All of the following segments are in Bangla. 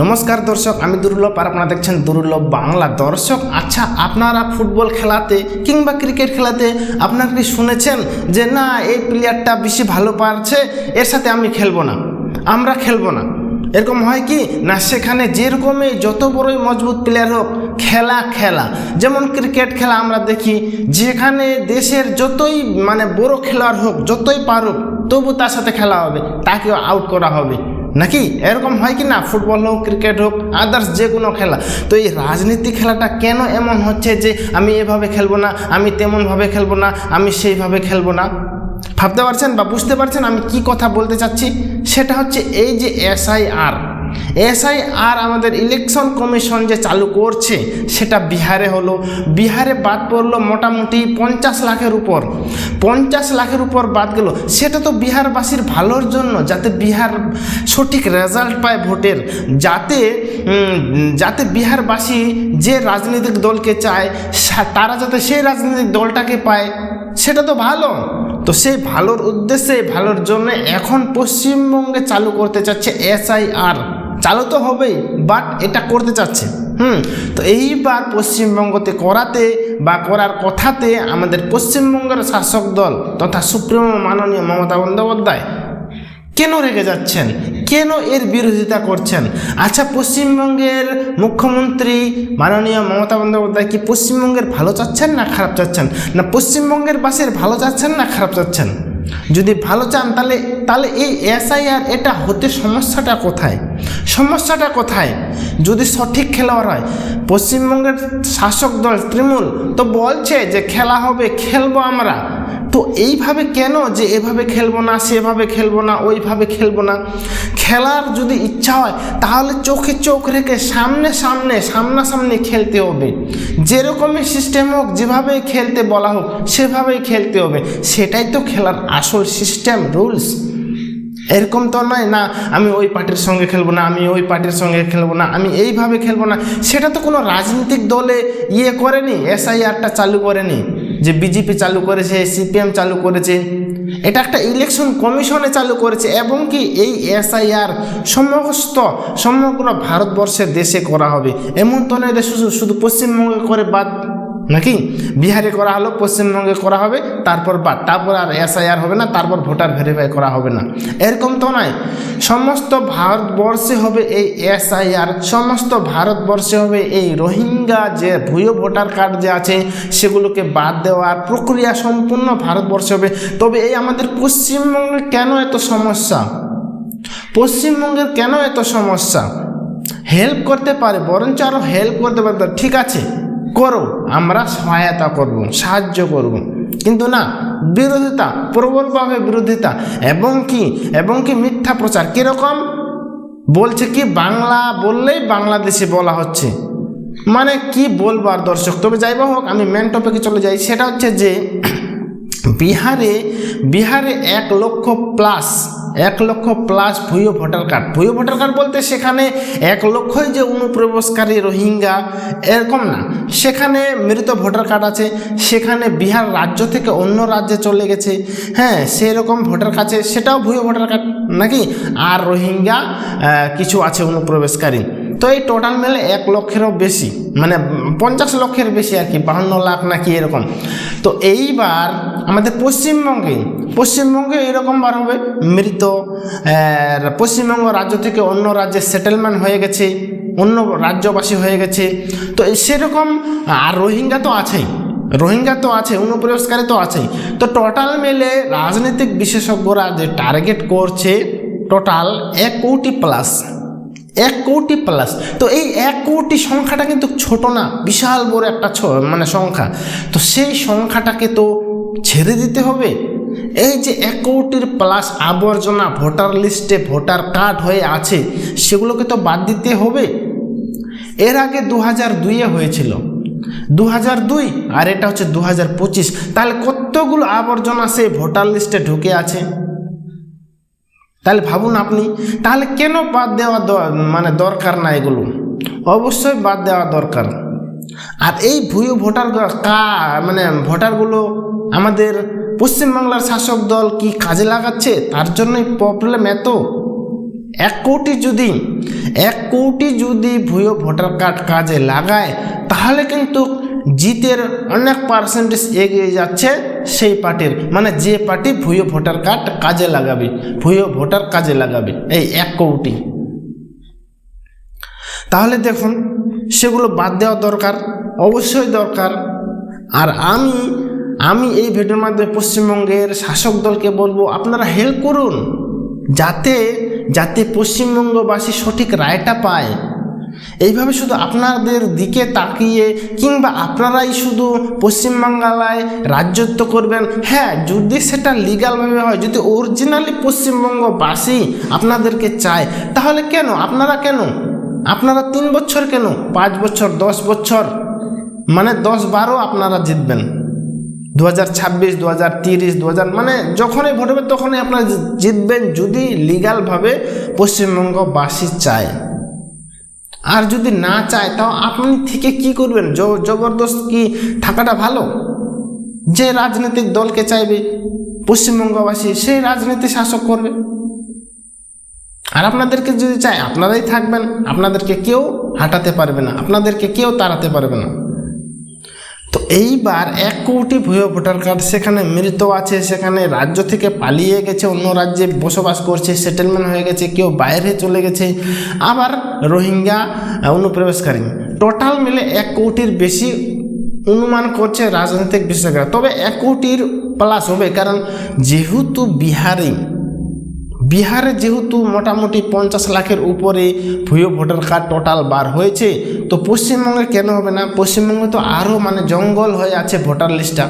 নমস্কার দর্শক, আমি দুর্লভ আর আপনারা দেখছেন দুর্লভ বাংলা। দর্শক আচ্ছা আপনারা ফুটবল খেলাতে কিংবা ক্রিকেট খেলাতে আপনারা কি শুনেছেন যে না, এই প্লেয়ারটা বেশি ভালো পারছে, এর সাথে আমি খেলব না, আমরা খেলব না। এরকম হয় কি? না, সেখানে যেরকমই যত বড়ই মজবুত প্লেয়ার হোক, খেলা খেলা। যেমন ক্রিকেট খেলা আমরা দেখি, যেখানে দেশের যতই মানে বড় খেলোয়াড় হোক, যতই পারুক, তবু তার সাথে খেলা হবে তাকে আউট করা হবে। নাকি? এরকম হয় কি না? ফুটবল হোক, ক্রিকেট হোক আদার্স যে কোনো খেলা। তো এই রাজনীতি খেলাটা কেন এমন হচ্ছে যে আমি এভাবে খেলব না, আমি তেমনভাবে খেলব না, আমি সেইভাবে খেলব না? ভাবতে পারছেন বা বুঝতে পারছেন আমি কি কথা বলতে চাচ্ছি? সেটা হচ্ছে এই যে এসআইআর এসআইআর আমাদের ইলেকশন কমিশন যে চালু করছে, সেটা বিহারে হলো। বিহারে বাদ পড়ল মোটামুটি পঞ্চাশ লাখের উপর। পঞ্চাশ লাখের উপর বাদ গেল। সেটা তো বিহারবাসীর ভালোর জন্য, যাতে বিহার সঠিক রেজাল্ট পায় ভোটের, যাতে যাতে বিহারবাসী যে রাজনৈতিক দলকে চায় তারা যাতে সেই রাজনৈতিক দলটাকে পায়, সেটা তো ভালো। তো সেই ভালোর উদ্দেশ্যে, ভালোর জন্য এখন পশ্চিমবঙ্গে চালু করতে চাচ্ছে এসআইআর চালু তো হবেই বাট এটা করতে চাচ্ছে। হুম, তো এইবার পশ্চিমবঙ্গতে করাতে বা করার কথাতে আমাদের পশ্চিমবঙ্গের শাসক দল তথা সুপ্রিম মাননীয় মমতা বন্দ্যোপাধ্যায় কেন রেগে যাচ্ছেন? কেন এর বিরোধিতা করছেন? আচ্ছা পশ্চিমবঙ্গের মুখ্যমন্ত্রী মাননীয় মমতা বন্দ্যোপাধ্যায় কি পশ্চিমবঙ্গের ভালো চাচ্ছেন না খারাপ চাচ্ছেন? না পশ্চিমবঙ্গের বাসের ভালো চাচ্ছেন না খারাপ চাচ্ছেন? যদি ভালো চান, তাহলে তাহলে এই এসআইআর এটা হতে সমস্যাটা কোথায়? সমস্যাটা কোথায়? যদি সঠিক খেলোয়াড় হয়, পশ্চিমবঙ্গের শাসক দল তৃণমূল তো বলছে যে খেলা হবে, খেলব আমরা। তো এইভাবে কেন যে এভাবে খেলব না, সেভাবে খেলব না, ওইভাবে খেলব না? খেলার যদি ইচ্ছা হয়, তাহলে চোখে চোখ রেখে সামনে সামনে, সামনাসামনি খেলতে হবে। যেরকমই সিস্টেম হোক, যেভাবেই খেলতে বলা হোক, সেভাবেই খেলতে হবে। সেটাই তো খেলার আসল সিস্টেম রুলস এরকম তো নয়, না, আমি ওই পার্টির সঙ্গে খেলব না, আমি ওই পার্টির সঙ্গে খেলব না, আমি এইভাবে খেলব না। সেটা তো কোনো রাজনৈতিক দলে ইয়ে করেনি এসআইআরটা চালু করেনি, যে বিজেপি চালু করেছে সিপিএম চালু করেছে। এটা একটা ইলেকশন কমিশনে চালু করেছে, এবং কি এই এসআইআর সমস্ত, সমগ্র ভারতবর্ষের দেশে করা হবে। এমন তো নয় শুধু শুধু পশ্চিমবঙ্গে করে বাদ নাকি? বিহারে করা হলো, পশ্চিমবঙ্গে করা হবে, তারপর বাদ। তারপর আর এসআইআর হবে না, তারপর ভোটার ভেরিফাই করা হবে না। এরকম তো নয়। সমস্ত ভারতবর্ষে হবে এই এসআইআর, সমস্ত ভারতবর্ষে হবে এই রোহিঙ্গা যে ভুয়ো ভোটার কার্ড যে আছে, সেগুলোকে বাদ দেওয়ার প্রক্রিয়া সম্পূর্ণ ভারতবর্ষে হবে। তবে এই আমাদের পশ্চিমবঙ্গে কেন এত সমস্যা? পশ্চিমবঙ্গের কেন এত সমস্যা? হেল্প করতে পারে, বরঞ্চ আরও হেল্প করতে পারে। ঠিক আছে। করো আমরা সহায়তা করব, সাহায্য করব। কিন্তু না, বিরোধিতা প্রবলভাবে বিরোধিতা, এবং কি এবং কি মিথ্যা প্রচার কীরকম? বলছে কি, বাংলা বললেই বাংলাদেশে বলা হচ্ছে। মানে কি বলব আর দর্শক, তবে যাই হোক, আমি মেন টপিকে চলে যাই, সেটা হচ্ছে যে, বিহারে বিহারে এক লক্ষ প্লাস এক লক্ষ প্লাস ভুয়ো ভোটার কার্ড ভুয়ো ভোটার কার্ড বলতে সেখানে এক লক্ষই যে অনুপ্রবেশকারী রোহিঙ্গা, এরকম না। সেখানে মৃত ভোটার কার্ড আছে, সেখানে বিহার রাজ্য থেকে অন্য রাজ্যে চলে গেছে। হ্যাঁ সেরকম ভোটার কাছে সেটাও ভুয়ো ভোটার কার্ড নাকি? আর রোহিঙ্গা কিছু আছে অনুপ্রবেশকারী। তো এই টোটাল মেলে এক লক্ষেরও বেশি মানে পঞ্চাশ লক্ষের বেশি আর কি, বাহান্ন লাখ নাকি এরকম। তো এইবার আমাদের পশ্চিমবঙ্গে পশ্চিমবঙ্গে এরকমবার হবে, মৃত পশ্চিমবঙ্গ রাজ্য থেকে অন্য রাজ্যে সেটেলমেন্ট হয়ে গেছে, অন্য রাজ্যবাসী হয়ে গেছে। তো সেরকম, আর রোহিঙ্গা তো আছেই, রোহিঙ্গা তো আছে, অনুপ্রবেশকারী তো আছেই। তো টোটাল মেলে রাজনৈতিক বিশেষজ্ঞরা যে টার্গেট করছে টোটাল এক কোটি প্লাস এক কোটি প্লাস তো এই এক কোটি সংখ্যাটা কিন্তু ছোট না, বিশাল বড় একটা মানে সংখ্যা। তো সেই সংখ্যাটাকে তো ছেড়ে দিতে হবে। এই যে এক কোটির প্লাস আবর্জনা ভোটার লিস্টে ভোটার কার্ড হয়ে আছে, সেগুলোকে তো বাদ দিতে হবে। এর আগে দু হাজার দুইয়ে হয়েছিল। দু হাজার দুই, আর এটা হচ্ছে দু হাজার পঁচিশ। তাহলে কতগুলো আবর্জনা সেই ভোটার লিস্টে ঢুকে আছে? তাহলে ভাবুন আপনি, তাহলে কেন বাদ দেওয়া মানে দরকার না এগুলো? অবশ্যই বাদ দেওয়া দরকার। আর এই ভুয়ো ভোটার কা মানে ভোটারগুলো আমাদের পশ্চিমবাংলার শাসক দল কি কাজে লাগাচ্ছে? তার জন্যই প্রবলেম এত। এক কোটি যদি, এক কোটি যদি ভুয়ো ভোটার কার্ড কাজে লাগায়, তাহলে কিন্তু জিতের অনেক পার্সেন্টেজ এগিয়ে যাচ্ছে সেই পার্টির। মানে যে পার্টি ভুয়ো ভোটার কার্ড কাজে লাগাবে, ভুয়ো ভোটার কাজে লাগাবে, এই এক কোটি। তাহলে দেখুন, সেগুলো বাদ দেওয়া দরকার, অবশ্যই দরকার। আর আমি আমি এই ভিডিওর মাধ্যমে পশ্চিমবঙ্গের শাসক দলকে বলব, আপনারা হেল্প করুন, যাতে যাতে পশ্চিমবঙ্গবাসী সঠিক রায়টা পায়। এইভাবে শুধু আপনাদের দিকে তাকিয়ে কিংবা আপনারাই শুধু পশ্চিমবাংলায় রাজ্যত্ব করবেন। হ্যাঁ যদি সেটা লিগালভাবে হয়, যদি অরিজিনালি পশ্চিমবঙ্গবাসী আপনাদেরকে চায়, তাহলে কেন? আপনারা কেন? আপনারা তিন বছর কেন? পাঁচ বছর, দশ বছর? মানে দশ বারো আপনারা জিতবেন। দু হাজার ছাব্বিশ দু হাজার তিরিশ দু হাজার মানে যখনই ভোট হবে তখনই আপনারা জিতবেন যদি লিগালভাবে পশ্চিমবঙ্গবাসী চায়। আর যদি না চায়, তাও আপনি থেকে কি করবেন? জবরদস্ত কি থাকাটা ভালো? যে রাজনৈতিক দলকে চাইবে, পশ্চিমবঙ্গবাসী, সেই রাজনীতি শাসক করবে। আর আপনাদেরকে যদি চায়, আপনারাই থাকবেন, আপনাদেরকে কেউ হাঁটাতে পারবে না, আপনাদেরকে কেউ তাড়াতে পারবে না। এইবার এক কোটি ভুয়ো ভোটার কার্ড সেখানে মৃত আছে, সেখানে রাজ্য থেকে পালিয়ে গেছে, অন্য রাজ্যে বসবাস করছে সেটেলমেন্ট হয়ে গেছে, কেউ বাইরে চলে গেছে। আবার রোহিঙ্গা অনুপ্রবেশকারী। টোটাল মিলে এক কোটির বেশি অনুমান করছে রাজনৈতিক বিশেষজ্ঞরা তবে এক কোটির প্লাস হবে, কারণ যেহেতু বিহারি বিহারে যেহেতু মোটামুটি পঞ্চাশ লাখের উপরে ভুয়ো ভোটার কার্ড টোটাল বার হয়েছে, তো পশ্চিমবঙ্গে কেন হবে না? পশ্চিমবঙ্গে তো আরও মানে জঙ্গল হয়ে আছে ভোটার লিস্টটা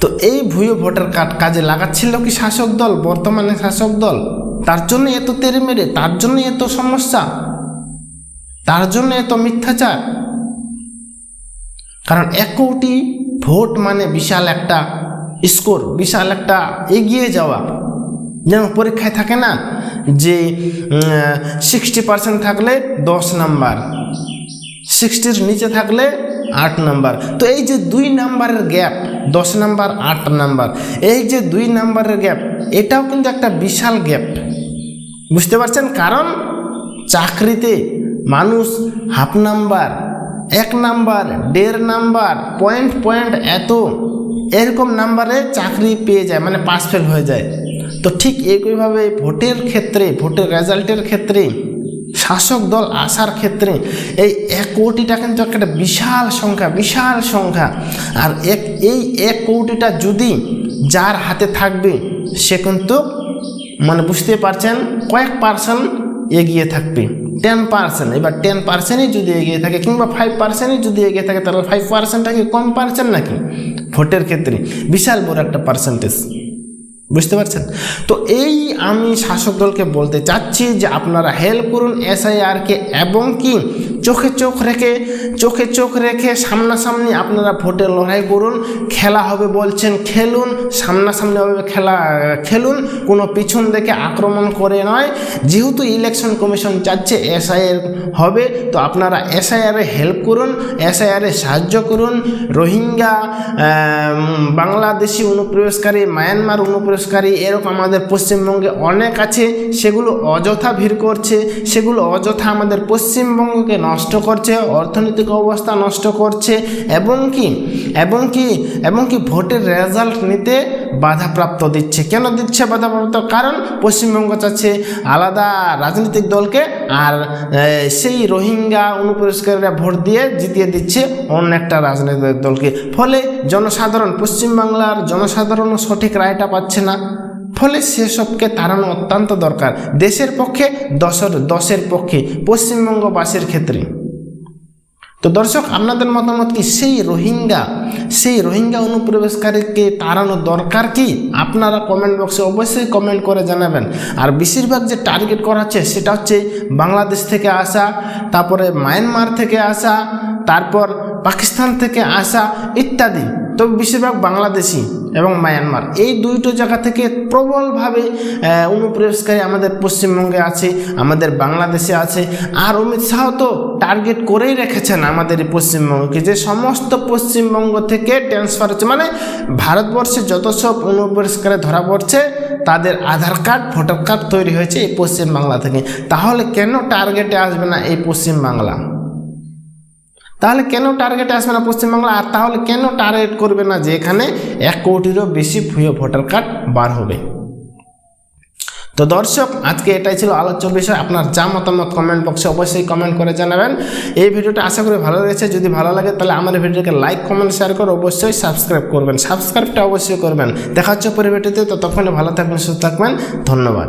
তো এই ভুয়ো ভোটার কার্ড কাজে লাগাচ্ছিল কি শাসক দল, বর্তমানে শাসক দল? তার জন্য এত তেরে মেরে, তার জন্য এত সমস্যা, তার জন্য এত মিথ্যাচার। কারণ এক কোটি ভোট মানে বিশাল একটা স্কোর, বিশাল একটা এগিয়ে যাওয়া। যেমন পরীক্ষায় থাকে না যে সিক্সটি পার্সেন্ট থাকলে দশ নাম্বার সিক্সটির নিচে থাকলে আট নাম্বার। তো এই যে দুই নাম্বারের গ্যাপ দশ নাম্বার, আট নাম্বার, এই যে দুই নাম্বারের গ্যাপ এটাও কিন্তু একটা বিশাল গ্যাপ বুঝতে পারছেন? কারণ চাকরিতে মানুষ হাফ নাম্বার, এক নাম্বার, দেড় নাম্বার পয়েন্ট পয়েন্ট এত, এরকম নাম্বারে চাকরি পেয়ে যায় মানে পাস ফেল হয়ে যায়। তো ঠিক একইভাবে ভোটের ক্ষেত্রে, ভোটের রেজাল্টের ক্ষেত্রে, শাসক দল আসার ক্ষেত্রে এই এক কোটিটা কিন্তু একটা বিশাল সংখ্যা বিশাল সংখ্যা। আর এক, এই এক কোটিটা যদি যার হাতে থাকবে, সে কিন্তু মানে বুঝতে পারছেন কয়েক পার্সেন্ট এগিয়ে থাকবে। টেন পার্সেন্ট, এবার টেন পার্সেন্টই যদি এগিয়ে থাকে কিংবা ফাইভ পার্সেন্টই যদি এগিয়ে থাকে, তাহলে ফাইভ পার্সেন্টটা কি কম পার্সেন্ট নাকি? ভোটের ক্ষেত্রে বিশাল বড় একটা পার্সেন্টেজ বুঝতে পারছেন? তো এই আমি শাসক দলকে বলতে চাচ্ছি যে আপনারা হেল্প করুন এসআইআরকে এবং কি চোখে চোখ রেখে, চোখে চোখ রেখে সামনাসামনি আপনারা ভোটে লড়াই করুন, খেলা হবে বলছেন খেলুন, সামনাসামনি হবে খেলা, খেলুন, কোনো পিছন দেখে আক্রমণ করে নয়। যেহেতু ইলেকশন কমিশন চাচ্ছে এসআইআর হবে, তো আপনারা এসআইআরে হেল্প করুন এসআইআরে সাহায্য করুন। রোহিঙ্গা বাংলাদেশি অনুপ্রবেশকারী মায়ানমার অনুপ্রবেশকারী, এরকম আমাদের পশ্চিমবঙ্গে অনেক আছে, সেগুলো অযথা ভিড় করছে, সেগুলো অযথা আমাদের পশ্চিমবঙ্গকে নষ্ট করছে, অর্থনৈতিক অবস্থা নষ্ট করছে, এবং কি এবং কি এবং কি ভোটের রেজাল্ট নিতে বাধাপ্রাপ্ত দিচ্ছে। কেন দিচ্ছে বাধাপ্রাপ্ত? কারণ পশ্চিমবঙ্গ চাচ্ছে আলাদা রাজনৈতিক দলকে আর সেই রোহিঙ্গা অনুপ্রবেশকারীরা ভোট দিয়ে জিতিয়ে দিচ্ছে অন্য একটা রাজনৈতিক দলকে। ফলে জনসাধারণ, পশ্চিমবাংলার জনসাধারণ সঠিক রায়টা পাচ্ছে না। ফলে সেসবকে তাড়ানো অত্যন্ত দরকার। দেশের পক্ষে, দশের দশের পক্ষে, পশ্চিমবঙ্গবাসীর ক্ষেত্রে। তো দর্শক, আপনাদের মতামত কি? সেই রোহিঙ্গা সেই রোহিঙ্গা অনুপ্রবেশকারীকে তাড়ানো দরকার কি? আপনারা কমেন্ট বক্সে অবশ্যই কমেন্ট করে জানাবেন। আর বেশিরভাগ যে টার্গেট করা হচ্ছে, সেটা হচ্ছে বাংলাদেশ থেকে আসা, তারপরে মায়ানমার থেকে আসা, তারপর পাকিস্তান থেকে আসা ইত্যাদি। তবে বেশিরভাগ বাংলাদেশি এবং মায়ানমার। এই দুইটো জায়গা থেকে প্রবলভাবে অনুপ্রবেশকারী আমাদের পশ্চিমবঙ্গে আছে, আমাদের বাংলাদেশে আছে। আর অমিত শাহ তো টার্গেট করেই রেখেছেন আমাদের পশ্চিমবঙ্গকে যে সমস্ত পশ্চিমবঙ্গ থেকে ট্রান্সফার হচ্ছে। মানে ভারতবর্ষে যত সব অনুপ্রবেশকারী ধরা পড়ছে, তাদের আধার কার্ড, ভোটার কার্ড তৈরি হয়েছে এই পশ্চিমবাংলা থেকে। তাহলে কেন টার্গেটে আসবে না এই পশ্চিমবাংলা? তাহলে কেন টার্গেট আসবে না পশ্চিমবাংলা? আর তাহলে কেন টার্গেট করবে না যে এখানে এক কোটিরও বেশি ভুয়ো ভোটার কার্ড বার হবে? তো দর্শক, আজকে এটাই ছিল আলোচ্য বিষয়। আপনার যা মতামত কমেন্ট বক্সে অবশ্যই কমেন্ট করে জানাবেন। এই ভিডিওটা আশা করি ভালো লেগেছে। যদি ভালো লাগে, তাহলে আমার ভিডিওকে লাইক কমেন্ট শেয়ার করে অবশ্যই সাবস্ক্রাইব করবেন। সাবস্ক্রাইবটা অবশ্যই করবেন। দেখা হচ্ছে পরিবেটিতে ততক্ষণে ভালো থাকবেন, সুস্থ থাকবেন। ধন্যবাদ।